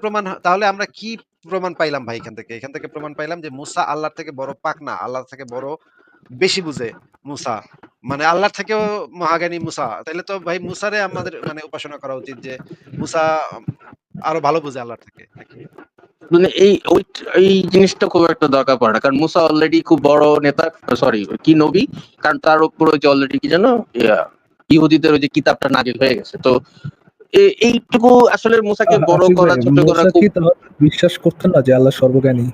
প্রমাণ তাহলে আমরা কি প্রমাণ পাইলাম ভাই এখান থেকে? এখান থেকে প্রমাণ পাইলাম যে মুসা আল্লাহর থেকে বড় পাক না, আল্লাহর থেকে বড় বেশি বুঝে মুসা। মানে আল্লাহর থেকেও মহাজ্ঞানী মুসা। তাহলে তো ভাই মুসারে আমাদের মানে উপাসনা করা উচিত যে মুসা আরও ভালো বুঝে আল্লাহর থেকে? মানে এই, ওই, এই জিনিসটা খুব একটা দরকার পড়ে না। কারণ মুসা অলরেডি খুব বড় নেতা সরি কি নবী? কারণ তার উপর ওই যে অলরেডি কি জানো ইহুদিদের ওই যে কিতাবটা নাজিল হয়ে গেছে। তো এইটুকু আসলে মুসাকে বড় করা ছোট করা বিশ্বাস করতেন না যে আল্লাহ সর্বজ্ঞানী।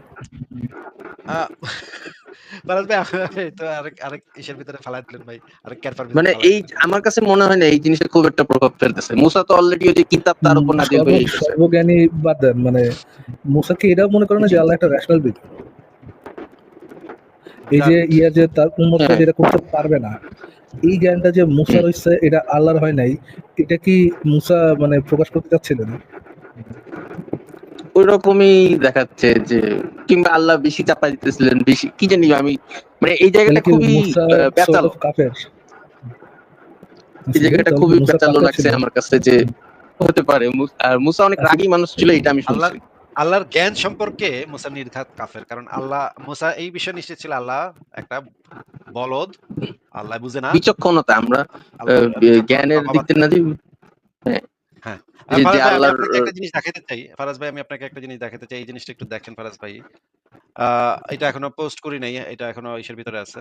মানে এই আমার কাছে মনে হয় না এই জিনিসটা খুব একটা প্রভাব ফেলতেছে। মুসা তো অলরেডি ওই যে কিতাব তার উপর হয়ে গেছে। সর্বজ্ঞানী বাদ মানে মুসা কি এটাও মনে করে না যে আল্লাহ একটা রেশনাল বিং এই যে ইয়া যে তার উন্মত হ্যাঁ। যেটা করতে পারবে না এই জ্ঞানটা যে মুসার হইছে এটা আল্লাহর হয় নাই এটা কি মুসা মানে প্রকাশ করতে চাচ্ছিলেন ওই রকমই দেখাচ্ছে যে কিংবা আল্লাহ বেশি চাপা দিতেছিলেন বেশি কি জানি আমি মানে এই জায়গাটা খুবই মুসা এই জায়গাটা খুবই মুসা লাগছে আমার কাছে যে হতে পারে। মু- আর মুসা অনেক রাগী মানুষ ছিল এটা আমি শুনছি। আল্লাহর জ্ঞান সম্পর্কে মুসা নির্ঘাত কাফের কারণ আল্লাহ মুসা এই বিষয়ে নিশ্চিত ছিল আল্লাহ একটা বলদ আল্লাহ বুঝে না। বিচক্ষণতা আমরা জ্ঞানের দিক থেকে না যে আর যে- যে ফারাজ ভাই, আপনাকে একটা জিনিস দেখাতে চাই। ফারাজ ভাই আমি আপনাকে একটা জিনিস দেখাতে চাই। এই জিনিসটা একটু দেখেন ফারাজ ভাই। আহ, এটা এখনও পোস্ট করি নাই। এটা এখনও ইসের ভিতরে আছে।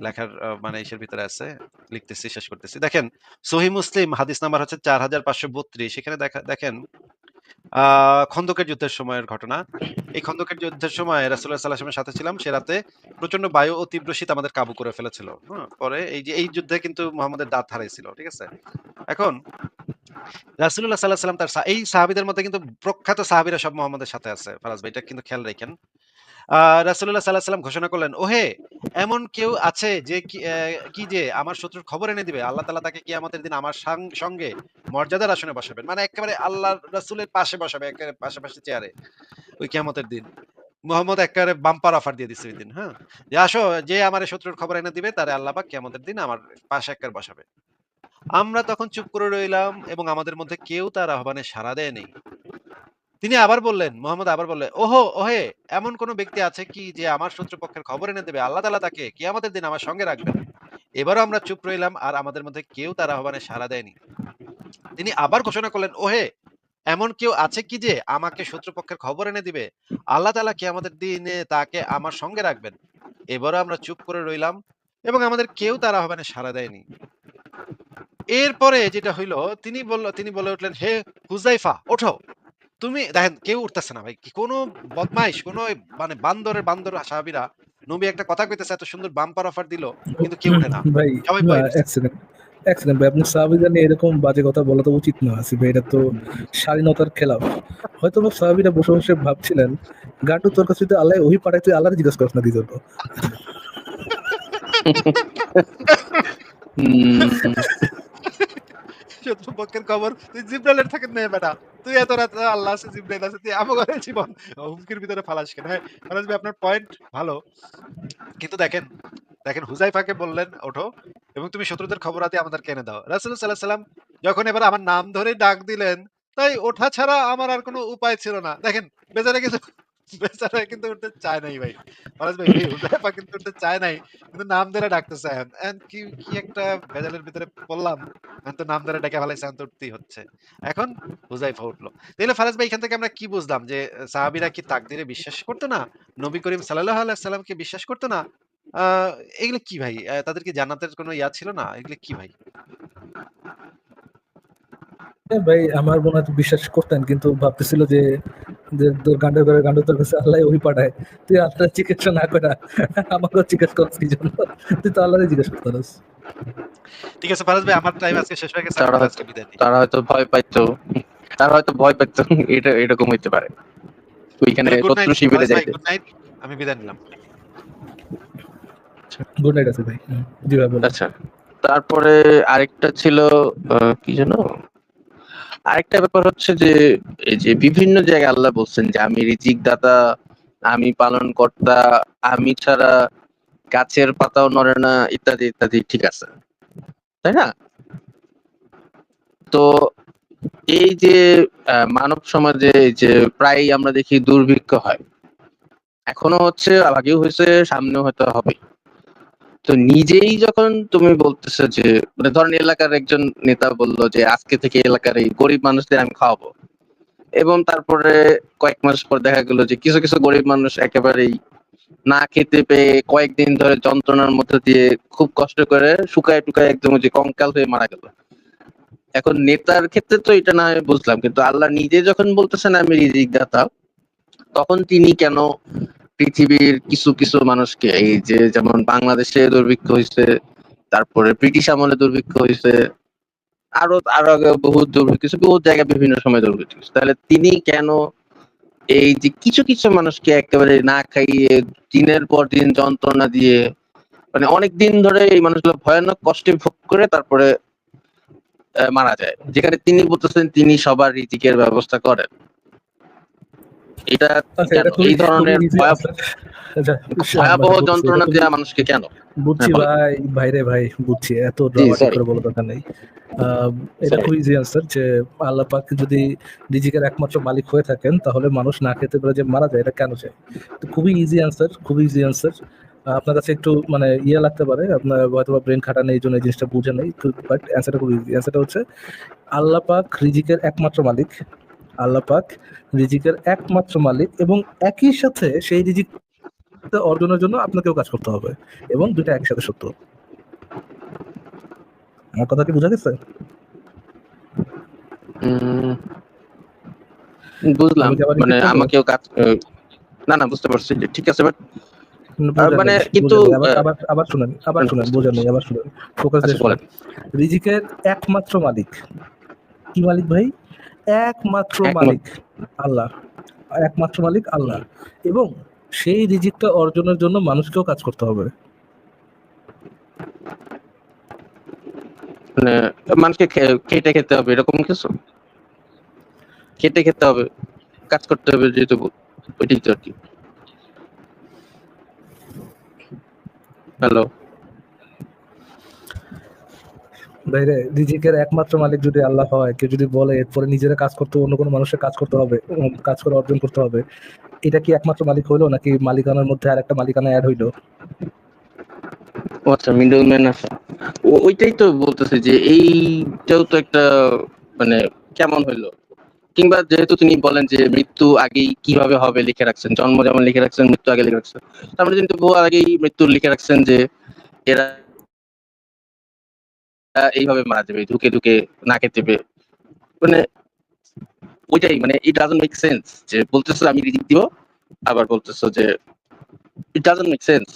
লেখার মানে ইসের ভিতরে আছে। লিখতেছি শেষ করতেছি। দেখেন সহি মুসলিম হাদিস নাম্বার হচ্ছে চার হাজার পাঁচশো বত্রিশ। এখানে দেখা দেখেন খন্দকের যুদ্ধের সময়ের ঘটনা। এই খন্দকের যুদ্ধের সময় রাসুল্লাহ সাল্লাহামের সাথে ছিলাম, সে রাতে প্রচণ্ড বায়ু ও তীব্র শীত আমাদের কাবু করে ফেলেছিল। পরে এই যে, এই যুদ্ধে কিন্তু মোহাম্মদের দাঁত হারাইছিল, ঠিক আছে? এখন রাসুল্লাহ সাল্লাহ সাল্লাম তার এই সাহাবিদের মধ্যে কিন্তু প্রখ্যাত সাহাবিরা সব মোহাম্মদের সাথে আছে। ফারাজ ভাই, এটা কিন্তু খেয়াল রাখেন। রাসুল্লাহ সাল্লাহ ঘোষণা করলেন, ওহে, এমন কেউ আছে যে কি যে আমার শত্রুর খবর এনে দিবে? আল্লাহ তালা তাকে কিয়ামতের দিন আমার সঙ্গে মর্যাদার আসনে বসাবেন। মানে একেবারে আল্লাহ রাসুলের পাশে বসাবে, একেবারে পাশাপাশি চেয়ারে, ওই কিয়ামতের দিন। মোহাম্মদ একেবারে বাম্পার অফার দিয়ে দিচ্ছে দিন হ্যাঁ? যে আসো, যে আমার শত্রুর খবর এনে দিবে, তারে আল্লাহ পাক কিয়ামতের দিন আমার পাশে একবার বসাবে। আমরা তখন চুপ করে রইলাম এবং আমাদের মধ্যে কেউ তার আহ্বানে সাড়া দেয়নি। তিনি আবার বললেন, মোহাম্মদ আবার বললেন, ওহো, ওহে, এমন কোন ব্যক্তি আছে কি যে আমার শত্রুপক্ষের খবর এনে দেবে? আল্লাহ তালা তাকে কি আমাদের দিন আমার সঙ্গে রাখবেন। এবারও আমরা চুপ রইলাম আর আমাদের মধ্যে কেউ তার আহ্বানে সাড়া দেয়নি। তিনি আবার ঘোষণা করলেন, ওহে, এমন কেউ আছে কি যে আমাকে শত্রুপক্ষের খবর এনে দিবে? আল্লাহ তালা কি আমাদের দিনে তাকে আমার সঙ্গে রাখবেন। এবারও আমরা চুপ করে রইলাম এবং আমাদের কেউ তার আহ্বানে সাড়া দেয়নি। এরপরে যেটা হইল, তিনি বলল, তিনি বলে উঠলেন, হে হুজাইফা ওঠো। তুমি দেখেন কেউ উঠতেছে না ভাই। কি কোনো বদমাইশ কোনো মানে বান্দরের বান্দর সাহাবিরা নবী একটা কথা কইতেছে এত সুন্দর বাম্পার অফার দিল কিন্তু কেউ ওঠে না। ভাই সবাই ভয় ভাই আপনি সাহাবিদের নিয়ে এরকম বাজে কথা বলা তো উচিত না আসিফ ভাই এটা তো স্বাধীনতার খেলাফ। হয়তো বা সাহাবিরা বসে বসে ভাবছিলেন গাটু তোর কাছে যদি আল্লাহ ওই পাঠায় তুই আল্লাহর জিজ্ঞেস করিস না কি জন্য? খবর? তুই থাকে নে বেটা। তুই এত আল্লাহ আছে, জিব্রাইল আছে, তুই আমাকে জীবন। হুমকির ভিতরে ফালাস কেন? হ্যাঁ ফালাস আপনার পয়েন্ট ভালো। কিন্তু দেখেন দেখেন, হুজাইফাকে বললেন, ওঠো, এবং তুমি শত্রুদের খবর আদি আমাদের কেনে দাও রাসূল আলাইহি সাল্লাম যখন এবার আমার নাম ধরে ডাক দিলেন, তাই ওঠা ছাড়া আমার আর কোনো উপায় ছিল না। দেখেন, বেচারা কিন্তু এখন উঠল তাহলে ভাই, এখান থেকে আমরা কি বুঝলাম? যে সাহাবিরা কি তাকদিরে বিশ্বাস করতো না? নবী করিম সাল্লাল্লাহু সাল্লামকে বিশ্বাস করতো না? এগুলো কি ভাই? তাদের কি জান্নাতের কোনো ইয়া ছিল না? এগুলো কি ভাই? হ্যাঁ ভাই, আমার মনে হয় বিশ্বাস করতেন, কিন্তু ভাবতেছিল যে যে তোর গান্ডে করে গান্ডে তোর কাছে আল্লাহ ওই পাঠায়। তুই আল্লাহ চিকিৎসা না করে আমাকেও জিজ্ঞেস করছ কি জন্য? তুই তো আল্লাহরে জিজ্ঞেস করতারস। ঠিক আছে ফারাজ ভাই আমার টাইম আজকে শেষ হয়ে গেছে তারা হয়তো- আজকে বিদায় নিই। তারা হয়তো ভয় পাইতো তারা হয়তো ভয় পাইতো এটা এরকম হইতে পারে। ওইখানে শত্রু শিবিরে যাইতে। গুড নাইট আমি বিদায় নিলাম। গুড নাইট আছে ভাই। জি ভাই আচ্ছা তারপরে আরেকটা ছিল আহ, কি যেন? আরেকটা ব্যাপার হচ্ছে যে, এই যে বিভিন্ন জায়গায় আল্লাহ বলছেন যে, আমি রিজিক দাতা আমি পালন কর্তা আমি ছাড়া গাছের পাতাও নড়ে না, ইত্যাদি ইত্যাদি, ঠিক আছে। তাই না? তো এই যে মানব সমাজে যে প্রায় আমরা দেখি দুর্ভিক্ষ হয়। এখনও হচ্ছে, আগেও হয়েছে, সামনেও হয়তো হবে। তো নিজেই যখন তুমি বলতেছো যে মানে ধরেন এলাকার একজন নেতা বলল যে, আজকে থেকে এলাকার এই গরিব মানুষদের আমি খাওয়াবো। এবং তারপরে কয়েক মাস পর দেখা গেল যে, কিছু কিছু গরিব মানুষ একেবারেই না খেতে পেয়ে কয়েকদিন ধরে যন্ত্রণার মধ্যে দিয়ে খুব কষ্ট করে শুকায় টুকায় একদম যে কঙ্কাল হয়ে মারা গেল। এখন নেতার ক্ষেত্রে তো এটা না বুঝলাম, কিন্তু আল্লাহ নিজে যখন বলতেছেন, আমি রিজিক দাতা তখন তিনি কেন পৃথিবীর কিছু কিছু মানুষকে, এই যে যেমন বাংলাদেশে দুর্ভিক্ষ হয়েছে তারপরে ব্রিটিশ আমলে দুর্ভিক্ষ হয়েছে আরও আরও আগে বহু দুর্ভিক্ষ বহু জায়গায় বিভিন্ন সময় দুর্ভিক্ষ তাহলে তিনি কেন এই যে কিছু কিছু মানুষকে একেবারে না খাইয়ে দিনের পর দিন যন্ত্রণা দিয়ে মানে অনেক দিন ধরে এই মানুষগুলো ভয়ানক কষ্টে ভোগ করে তারপরে মারা যায়। যেখানে তিনি বলতেছেন তিনি সবার রিজিকের ব্যবস্থা করেন। এটা আচ্ছা এই ধরনের ভয়াবহ-। আচ্ছা, ভয়াবহ বুঝছি, যন্ত্রণা দেওয়া মানুষকে কেন? বুঝছি হ্যাঁ, ভাই ভাইরে ভাই বুঝছি এত করে বলার দরকার নেই। এটা. খুব ইজি আনসার যে আল্লাহ পাক যদি রিজিকের একমাত্র মালিক হয়ে থাকেন তাহলে মানুষ না খেতে পারে যে মারা যায় এটা কেন চায়? তো খুবই ইজি আনসার খুবই ইজি আনসার আপনার কাছে একটু মানে ইয়ে লাগতে পারে আপনার হয়তো ব্রেন খাটা নেই এই জন্য এই জিনিসটা বুঝে নেই বাট অ্যান্সারটা খুব ইজি অ্যান্সারটা হচ্ছে আল্লাহ পাক রিজিকের একমাত্র মালিক। আল্লাহ পাক রিজিকের একমাত্র মালিক এবং একই সাথে সেই রিজিক অর্জনের জন্য আপনাকেও কাজ করতে হবে এবং দুটো একসাথে সত্য। আমার কথা কি বোঝা গেছে? বুঝলাম আবার মানে আমাকেও কাজ না না বুঝতে পারছি ঠিক আছে বাট মানে কিন্তু, আবার আবার শুনেন আবার শুনেন বোঝা নেই আবার শুনেন। ফোকাস আচ্ছা রিজিকের একমাত্র মালিক। কি মালিক ভাই? একমাত্র। মালিক আল্লাহ। একমাত্র মালিক আল্লাহ। এবং সেই রিজিকটা অর্জনের জন্য মানুষকেও কাজ করতে হবে। মানে মানুষকে খেটে খেতে হবে এরকম কিছু? খেটে খেতে হবে কাজ করতে হবে যেহেতু ওইটাই তো আর কি। হ্যালো বাইরে রিজিকের একমাত্র মালিক যদি আল্লাহ হয়, কেউ যদি বলে এরপরে নিজেরা কাজ করতে, অন্য কোনো মানুষের কাজ করতে হবে কাজ করে অর্জন করতে হবে, এটা কি একমাত্র মালিক হইল নাকি মালিকানার মধ্যে আর একটা মালিকানা অ্যাড হইল? আচ্ছা আছে। ওইটাই তো বলতেছে যে এইটাও তো একটা মানে কেমন হইল? কিংবা যেহেতু তিনি বলেন যে মৃত্যু আগেই কীভাবে হবে লিখে রাখছেন, জন্ম যেমন লিখে রাখছেন, মৃত্যু আগে লিখে রাখছেন, তার মানে কিন্তু আগেই মৃত্যু লিখে রাখছেন যে এরা এইভাবে মারা যাবে ধুকে ধুকে নাকে চেপে। মানে ওইটাই মানে ইট ডাজন্ট মেক সেন্স যে বলতেছো আমি রিজিক দিব আবার বলতেছো যে ইট ডাজন্ট মেক সেন্স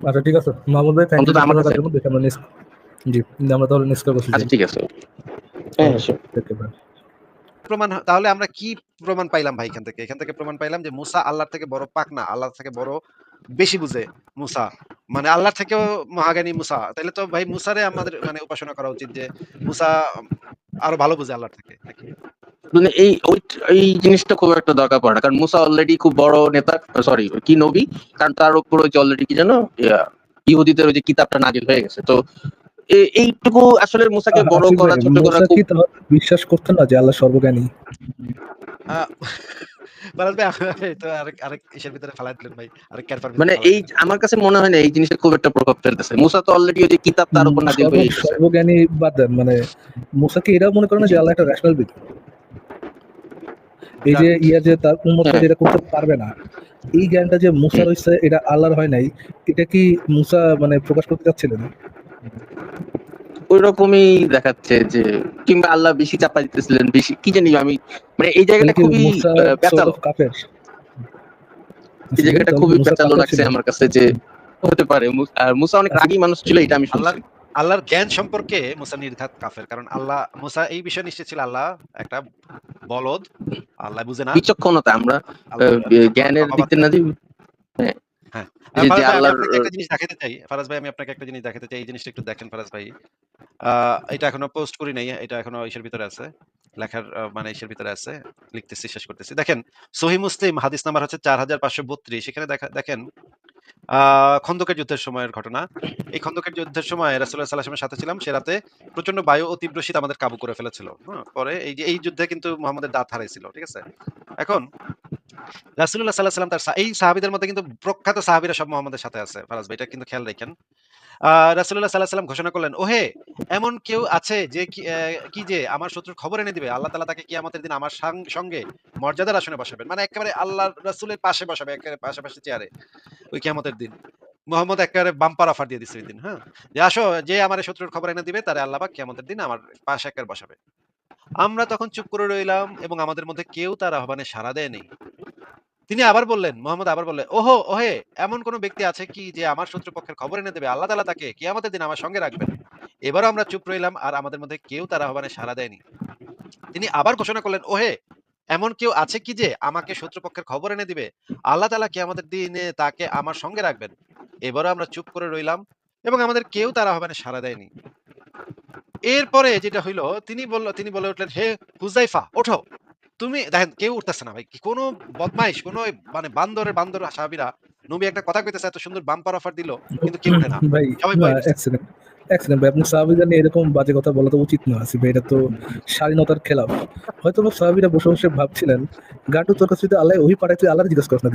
আচ্ছা ঠিক আছে। মাহমুদ ভাই থ্যাংক ইউ আমার দেখে আমরা নেক্সট জি আমরা তাহলে নেক্সট করছি। আচ্ছা ঠিক আছে। হ্যাঁ হ্যাঁ sure. প্রমাণ তাহলে আমরা কি প্রমাণ পাইলাম ভাই এখান থেকে? এখান থেকে প্রমাণ পাইলাম যে মুসা আল্লাহর থেকে বড় পাক না, আল্লাহর থেকে বড় বেশি বুঝে মুসা। মানে আল্লাহর থেকেও মহাজ্ঞানী মুসা। তাহলে তো ভাই মুসারে আমাদের মানে উপাসনা করা উচিত যে মুসা আরও ভালো বুঝে আল্লাহর থেকে? মানে এই, ওই জিনিসটা খুব একটা দরকার পড়ে না, কারণ মুসা অলরেডি খুব বড় নেতা সরি কি নবী? কারণ তার উপর যে অলরেডি কি জানো ইহুদিদের ওই যে কিতাবটা নাজিল হয়ে গেছে। তো এইটুকু আসলে মুসাকে বড় করা ছোট করা বিশ্বাস করতেন না যে আল্লাহ সর্বজ্ঞানী। মানে এই আমার কাছে মনে হয় না এই জিনিসটা খুব একটা প্রভাব ফেলতেছে। মুসা তো অলরেডি ওই যে কিতাব তার উপর নাজিল সর্ব- সর্বজ্ঞানী বাদ মানে মুসা কি এটাও মনে করে না যে আল্লাহ একটা রেশনাল এই যে ইয়া যে তার হ্যাঁ। করতে পারবে না এই জ্ঞানটা যে মুসার হইছে এটা আল্লাহর হয় নাই এটা কি মুসা মানে প্রকাশ করতে চাচ্ছিলেন? ওই রকমই দেখাচ্ছে যে কিংবা আল্লাহ বেশি চাপা দিতেছিলেন বেশি কি জানি আমি মানে এই জায়গাটা খুবই কাফের এই জায়গাটা খুবই কাফের লাগছে আমার কাছে যে হতে পারে। আর মুসা অনেক রাগী মানুষ ছিল এটা আমি আল্লাহ আল্লাহর জ্ঞান সম্পর্কে মুসা নির্ঘাত কাফের কারণ আল্লাহ মুসা এই বিষয়ে নিশ্চিত ছিল আল্লাহ একটা বলদ আল্লাহ বুঝে না। বিচক্ষণতা আমরা জ্ঞানের দিক না দিই হ্যাঁ, এই যে ফারাজ ভাই, আমি আল্লাহর- একটা জিনিস দেখাতে চাই। ফারাজ ভাই আমি আপনাকে একটা জিনিস দেখাতে চাই এই জিনিসটা একটু দেখেন ফারাজ ভাই। আহ, এটা এখনও পোস্ট করি নাই এটা এখনও ইসের ভিতরে আছে। লেখার মানে ইসের ভিতরে আছে। লিখতেছি শেষ করতেছি। দেখেন সহি মুসলিম হাদিস নাম্বার হচ্ছে চার হাজার পাঁচশো বত্রিশ। এখানে দেখা দেখেন খন্দকের যুদ্ধের সময়ের ঘটনা। এই খন্দকের যুদ্ধের সময় রাসুল্লাহ সাল্লাহামের সাথে ছিলাম সে রাতে প্রচণ্ড বায়ু ও তীব্র শীত আমাদের কাবু করে ফেলেছিল। হ্যাঁ, পরে এই যে এই যুদ্ধে কিন্তু মোহাম্মদের দাঁত হারাইছিল ঠিক আছে? এখন রাসুল্লাহ সাল্লাহ তার এই সাহাবিদের মধ্যে কিন্তু প্রখ্যাত সাহাবিরা সব মোহাম্মদের সাথে আছে। ফারাজ ভাই, এটা কিন্তু খেয়াল রাসুল্লাহ সাল্লাহ ঘোষণা করলেন, ওহে, এমন কেউ আছে যে কি যে আমার শত্রুর খবর এনে দিবে? আল্লাহ তালা তাকে কিয়ামতের দিন আমার সঙ্গে মর্যাদার আসনে বসাবেন। মানে একেবারে আল্লাহ রাসুলের পাশে বসাবে, একেবারে পাশাপাশি চেয়ারে ওই কিয়ামতের দিন। মোহাম্মদ একেবারে বাম্পার অফার দিয়ে দিচ্ছে ওই দিন হ্যাঁ? যে, আসো, যে আমার শত্রুর খবর এনে দিবে, তারে আল্লাহ কিয়ামতের দিন আমার পাশে একেবারে বসাবে। আমরা তখন চুপ করে রইলাম এবং আমাদের মধ্যে কেউ তার আহ্বানে সাড়া দেয়নি। তিনি আবার বললেন, মোহাম্মদ আবার বললেন, ওহো, ওহে, এমন কোন ব্যক্তি আছে কি যে আমার শত্রুপক্ষের খবর এনে দেবে? আল্লাহ তালা তাকে কিয়ামতের দিন আমার সঙ্গে রাখবেন। এবারও আমরা চুপ রইলাম আর আমাদের মধ্যে কেউ তার আহ্বানে সাড়া দেয়নি। তিনি আবার ঘোষণা করলেন, ওহে, এমন কেউ আছে কি যে আমাকে শত্রুপক্ষের খবর এনে দিবে? আল্লাহ তালা কি আমাদের দিনে তাকে আমার সঙ্গে রাখবেন। এবারও আমরা চুপ করে রইলাম এবং আমাদের কেউ তার আহ্বানে সাড়া দেয়নি। এরপরে যেটা হইল তিনি বলল তিনি বলে উঠলেন হে হুজাইফা ওঠো। তুমি দেখেন কেউ উঠতেছে না ভাই। কি কোনো বদমাইশ কোনো মানে বান্দরের বান্দর সাহাবিরা নবী একটা কথা কইতেছে এত সুন্দর বাম্পার অফার দিল কিন্তু কেউ ওঠে না। ভাই সবাই না ভয় পেয়েছে। এক সেকেন্ড এক সেকেন্ড ভাই। আপনি সাহাবিদের নিয়ে এরকম বাজে কথা বলা তো উচিত না ভাই। এটা তো স্বাধীনতার খেলাফ। হয়তো বা সাহাবিরা বসে বসে ভাবছিলেন গাটু তোর কাছে যদি আল্লাহ ওই তুই আল্লাহ জিজ্ঞেস করিস না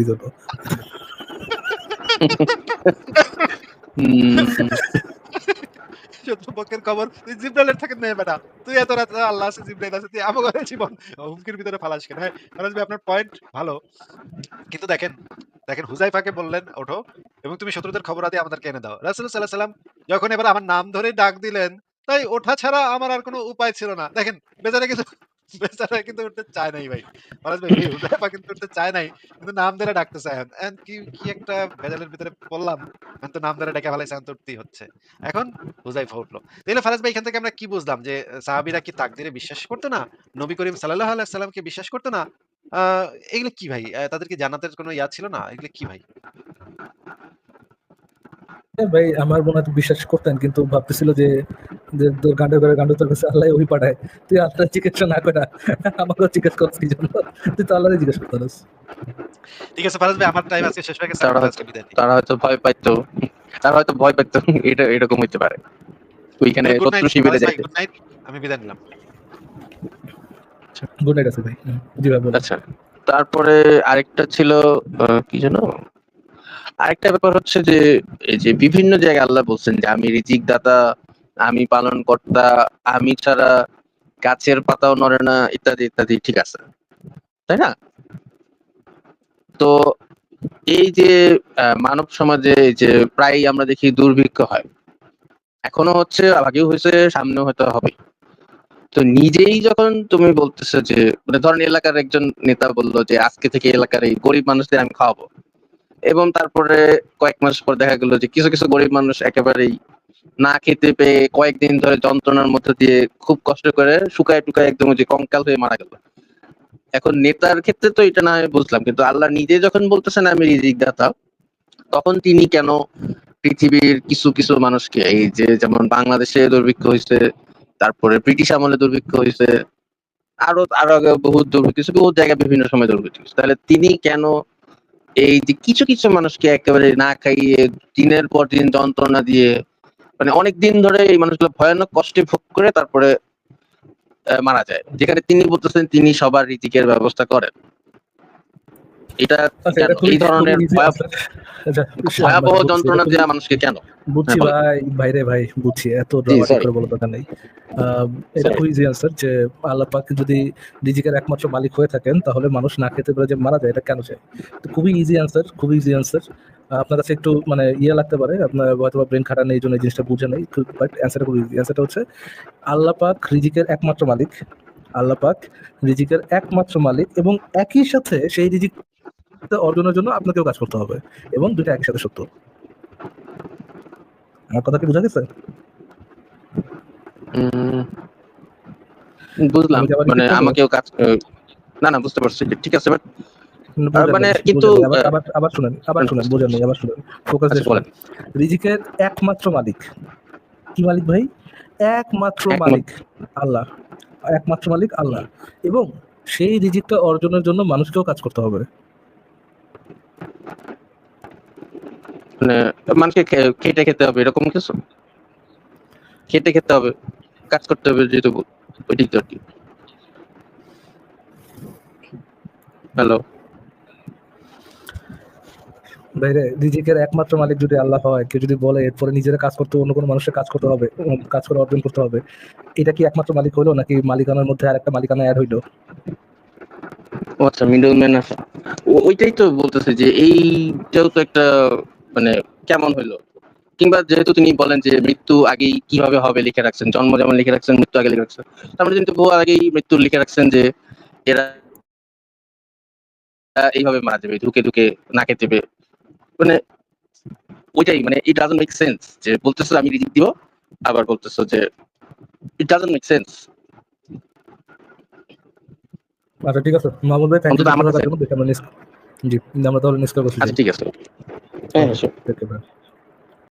খবর। তুই জিব্রাইলের বেটা। তুই এত রাত আল্লাহ আছে জিব্রাইল আছে তুই আমাকে জীবন। হুমকির ভিতরে ফালাস কেন? হ্যাঁ আপনার পয়েন্ট ভালো। কিন্তু দেখেন দেখেন, হুজাইফাকে বললেন, ওঠো, এবং তুমি শত্রুদের খবর আদি আমাদেরকে এনে দাও। রাসুল সাল্লাহ সাল্লাম যখন এবার আমার নাম ধরে ডাক দিলেন, তাই ওঠা ছাড়া আমার আর কোনো উপায় ছিল না। দেখেন, বেচারা কিন্তু বেচারা কিন্তু উঠতে চায় নাই ভাই। ফারাজ ভাই এই কিন্তু উঠতে চায় নাই কিন্তু নাম ধরে ডাকতে চায় এখন কি কি একটা ভেজালের ভিতরে পড়লাম এখন তো নাম ধরে ডেকে ফেলাইছে এখন উঠতেই হচ্ছে। এখন হুজাইফা উঠল তাহলে ফারাজ ভাই এখান থেকে আমরা কি বুঝলাম যে সাহাবীরা কি তাকদিরে বিশ্বাস করতো না? নবী করিম সাল্লাল্লাহু আলাইহি সাল্লামকে বিশ্বাস করতো না? এগুলো কি ভাই? আহ, তাদের কি জান্নাতের কোনো ইয়া ছিল না? এগুলো কি ভাই? ভাই আমার মনে হয় বিশ্বাস করতেন কিন্তু ভাবতেছিল যে যে তোর গান্ডে করে গান্ডে তোর কাছে আল্লাহ ওই পাঠায়। তুই আল্লাহ চিকিৎসা না করে আমাকে জিজ্ঞেস করছিস কি জন্য? তুই তো আল্লাহ জিজ্ঞেস করতে পারিস। ঠিক আছে ফারাজ ভাই আমার টাইম আজকে শেষ হয়ে গেছে তারা হয়তো- আজকে বিদায় নিই। তারা হয়তো ভয় পাইতো। তারা হয়তো ভয় পাইতো এটা এরকম হইতে পারে। ওইখানে শত্রু শিবিরে আমি বিদায় নিলাম। গুড নাইট আছে ভাই। জি ভাই আচ্ছা তারপরে আরেকটা ছিল আহ, কি যেন? আরেকটা ব্যাপার হচ্ছে যে, এই যে বিভিন্ন জায়গায় আল্লাহ বলছেন যে, আমি রিজিক দাতা আমি পালন কর্তা আমি ছাড়া গাছের পাতাও নড়ে না, ইত্যাদি ইত্যাদি, ঠিক আছে। তাই না? তো এই যে মানব সমাজে যে প্রায় আমরা দেখি দুর্ভিক্ষ হয়। এখনও হচ্ছে, আগেও হয়েছে, সামনেও হয়তো হবে। তো নিজেই যখন তুমি বলতেছো যে মানে ধরেন এলাকার একজন নেতা বলল যে, আজকে থেকে এলাকার এই গরিব মানুষদের আমি খাওয়াবো। এবং তারপরে কয়েক মাস পর দেখা গেল যে কিছু কিছু গরিব মানুষ একেবারেই না খেতে পেয়ে কয়েকদিন ধরে যন্ত্রণার মধ্যে দিয়ে খুব কষ্ট করে শুকায় টুকায় একদম যে কঙ্কাল হয়ে মারা গেল। এখন নেতার ক্ষেত্রে তো এটা না বুঝলাম, কিন্তু আল্লাহ নিজে যখন বলতেছেন আমি রিজিক দাতা তখন তিনি কেন পৃথিবীর কিছু কিছু মানুষকে, এই যে যেমন বাংলাদেশে দুর্ভিক্ষ হয়েছে, তারপরে ব্রিটিশ আমলে দুর্ভিক্ষ হয়েছে, আরও আরও বহু দুর্ভিক্ষ বহু জায়গায় বিভিন্ন সময় দুর্ভিক্ষ তাহলে তিনি কেন এই যে কিছু কিছু মানুষকে একেবারে না খাইয়ে দিনের পর দিন যন্ত্রণা দিয়ে মানে অনেক দিন ধরে এই মানুষগুলো ভয়ানক কষ্টে ভোগ করে তারপরে মারা যায়। যেখানে তিনি বলতেছেন তিনি সবার রিজিকের ব্যবস্থা করেন। এটা আচ্ছা এই ধরনের ভয়াবহ-। আচ্ছা, ভয়াবহ যন্ত্রণা দেওয়া মানুষকে কেন? বুঝছি হ্যাঁ, ভাই ভাইরে ভাই বুঝছি এত করে বলার দরকার নেই। এটা. খুবই ইজি আনসার যে আল্লাহ পাক যদি রিজিকের একমাত্র মালিক হয়ে থাকেন তাহলে মানুষ না খেতে পেরে যে মারা যায় এটা কেন চায় তো খুবই ইজি আনসার খুবই ইজি আনসার আপনার কাছে একটু মানে ইয়ে লাগতে পারে আপনার হয়তো ব্রেন খাটা নেই এই জন্য এই জিনিসটা বুঝে নেই বাট অ্যান্সারটা খুবই ইজি অ্যান্সারটা হচ্ছে আল্লাহ পাক রিজিকের একমাত্র মালিক। আল্লাহ পাক রিজিকের একমাত্র মালিক এবং একই সাথে সেই রিজিক অর্জনের জন্য আপনাকেও কাজ করতে হবে এবং দুটো একই সাথে সত্য। আমার কথা কি বোঝা গেছে? বুঝলাম মানে আমাকেও কাজ না না বুঝতে পারছি ঠিক আছে বাট মানে কিন্তু, আবার- শুনেন আবার শুনেন বোঝেন নাই আবার শুনেন। ফোকাস আচ্ছা, বলেন। রিজিকের একমাত্র মালিক। কি মালিক ভাই? একমাত্র একমাত্র। মালিক আল্লাহ। একমাত্র মালিক আল্লাহ। এবং সেই রিজিকটা অর্জনের জন্য মানুষকেও কাজ করতে হবে। মানে মানুষকে খেটে খেতে হবে এরকম কিছু? খেটে খেতে হবে কাজ করতে হবে যেহেতু ওইটাই তো আর কি। হ্যালো বাইরে রিজিকের একমাত্র মালিক যদি আল্লাহ হয় কেউ যদি বলে এরপরে নিজেরা কাজ করতে অন্য কোনো মানুষের কাজ করতে হবে কাজ করে অর্জন করতে হবে এটা কি একমাত্র মালিক হইল নাকি মালিকানার মধ্যে আর একটা মালিকানা অ্যাড হইল? আচ্ছা মিডল ম্যান ওইটাই তো বলতেছে যে এইটাও তো একটা মানে কেমন হইল? কিংবা যেহেতু তিনি বলেন যে মৃত্যু আগেই কীভাবে হবে লিখে রাখছেন জন্ম যেমন লিখে রাখছেন মৃত্যু আগে লিখে রাখছেন। তারপরে কিন্তু বহু আগেই মৃত্যু লিখে রাখছেন যে এরা এইভাবে মারা যাবে ধুকে ধুকে নাকে চেপে। মানে ওইটাই মানে ইট ডাজন্ট মেক সেন্স যে বলতেছো আমি রিজিক দিব আবার বলতেছো যে ইট ডাজন্ট মেক সেন্স আচ্ছা ঠিক আছে। মাহমুদ ভাই থ্যাংক আমার কাছে। ইউ আমরা নিস জি আমরা তাহলে নিষ্কার করছি। আচ্ছা ঠিক আছে। হ্যাঁ sure. ঠিক আছে